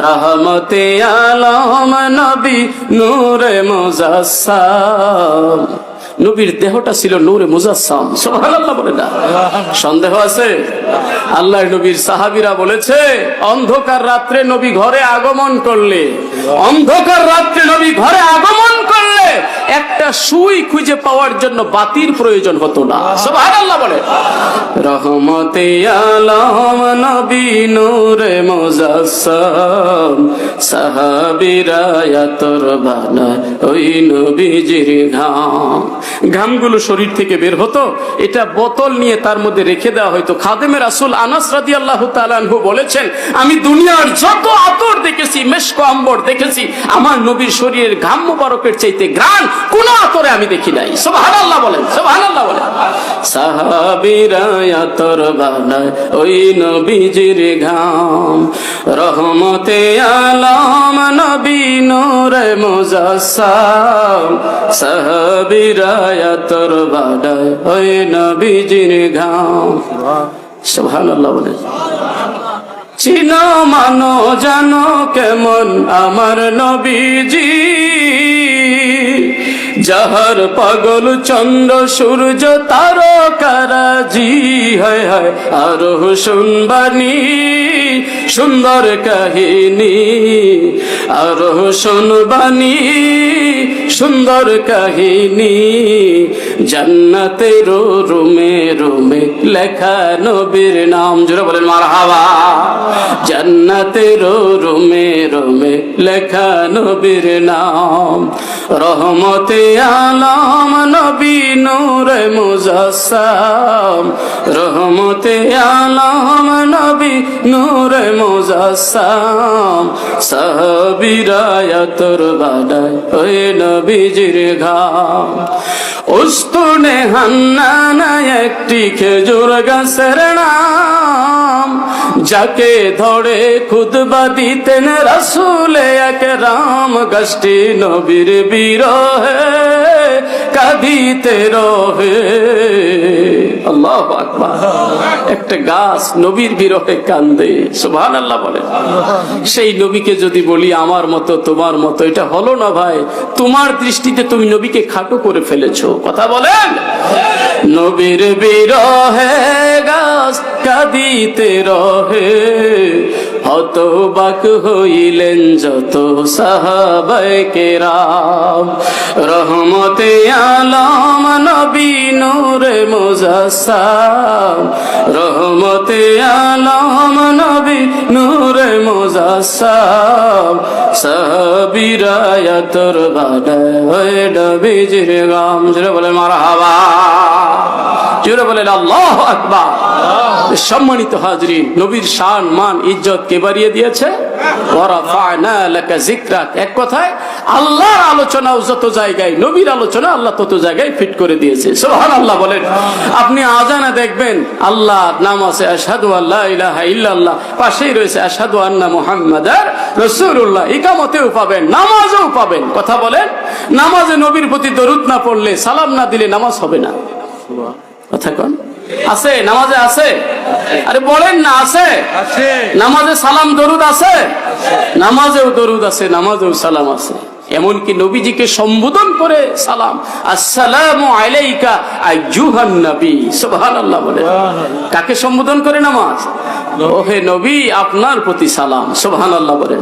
রহমতে আলম নবী নূরে মুজাসসাম। নবীর দেহটা ছিল নূরে মুজাসসাম। সুবহানাল্লাহ বলে না। সন্দেহ আছে? আল্লাহ নবীর সাহাবীরা বলেছে, অন্ধকার রাত্রে নবী ঘরে আগমন করলে, অন্ধকার রাত্রে নবী ঘরে আগমন করলে একটা সুই খুঁজে পাওয়ার জন্য বাতির প্রয়োজন হতো না। সুবহানাল্লাহ বলে। রহমতে আলম নবী নূরে মুজাসসাম সাহাবীরা তোর বানায় ওই নবীজির ঘাম। ঘামগুলো শরীর থেকে বের হতো এটা বোতল নিয়ে তার মধ্যে রেখে দেওয়া হয়তো। খাদেমের রাসূল আনাস রাদিয়াল্লাহু তাআলা বলেছেন আমি দুনিয়ার যত দেখেছি, মেশক আম্বর দেখেছি। আমার নবীর শরীরের ঘাম মুবারকের চাইতে ঘ্রাণ কোন আতরে আমি দেখি নাই। সুবহানাল্লাহ বলেন সুবহানাল্লাহ বলেন। সাহাবীরা আতর বানায় ওই নবীজির ঘাম। রহমতে আলম নবী নূরে মুজাসসাম। সাহাবীরা আতর বানায় ওই নবীজির ঘাম। সুবহানাল্লাহ বলেন। চিনো মানো জানো কেমন আমার নবীজি। যাহার পাগল চন্দ্র, সূর্য তারকারাজি হয় হয়, আরও শুনবানি সুন্দর কাহিনী। আরও শুনবানি সুন্দর কাহিনী। জান্নাতের রুমে রুমে লেখা নবীর নাম। জোরে বলেন মার হাওয়া জান্নাতের রুমে রুমে লেখা নবীর নাম। রহমতে আলম নবী নূরে মুজাসসাম। রহমতে আলম নবী নূরে সাহাবিরায়াতর বাডায় ওই নবীজির ঘাম। উস্তুনে হান্নানা একটি খেজুর গাছের নাম, যাকে ধরে খুদবা দিতেন রসুলে এক রাম গাছটি নবীর বিরহে কাঁদিতে রহে। আল্লাহ আকবার। একটা গাছ নবীর বিরহে কান্দে সুভান আল্লাহ বলে। সেই নবীকে যদি বলি, আমার মতো, তোমার মতো, এটা হলো না ভাই, তোমার দৃষ্টিতে তুমি নবীকে খাটো করে ফেলেছো। কথা বলেন? নবীর বিরহে গাছ কাঁদিতে রহে হতবাক হইলেন যত সাহাবায়ে কেরাম। রহমতে আলম নবী নূরে মুজাসসাম। রহমতে আলম নবী নূরে মুজাসসাম। সাহাবিরায়াতর বাডায় ওই নবীজির গাম। জুড়ে বলে মারহাবা। জুড়ে বলেন আল্লাহ আকবার। সম্মানিত হাজরিন নবীর শান মান ইজ্জত কে বাড়িয়ে দিয়েছে? ওয়ারাফা'না লাকা যিকরাক। এক কথায় আল্লাহর আলোচনা যত জায়গায় নবীর আলোচনা আল্লাহ তত জায়গায় ফিট করে দিয়েছে। সোহান আল্লাহ বলেন। আপনি আজানে দেখবেন আল্লাহ নাম আছে আশহাদু আল্লাহ ইলাহা ইল্লাল্লাহ। পাশেই রয়েছে আশহাদু আন্না মুহাম্মাদার রাসূলুল্লাহ। ইকামতেও পাবেন নামাজেও পাবেন। কথা বলেন নামাজে নবীর প্রতি দরুদ না পড়লে সালাম না দিলে নামাজ হবে না। কথা কন। আছে নামাজে আছে? আরে বলেন না আছে। আছে। নামাজে সালাম দরুদ আছে? নামাজেও দরুদ আছে নামাজেও সালাম আছে। এমনকি নবীজিকে সম্বোধন করে সালাম। আসসালামু আলাইকা আইয়ুহান নবী সুবহানাল্লাহ বলে। কাকে সম্বোধন করে নামাজ? ওহে নবী আপনার প্রতি সালাম সুবহানাল্লাহ বলে।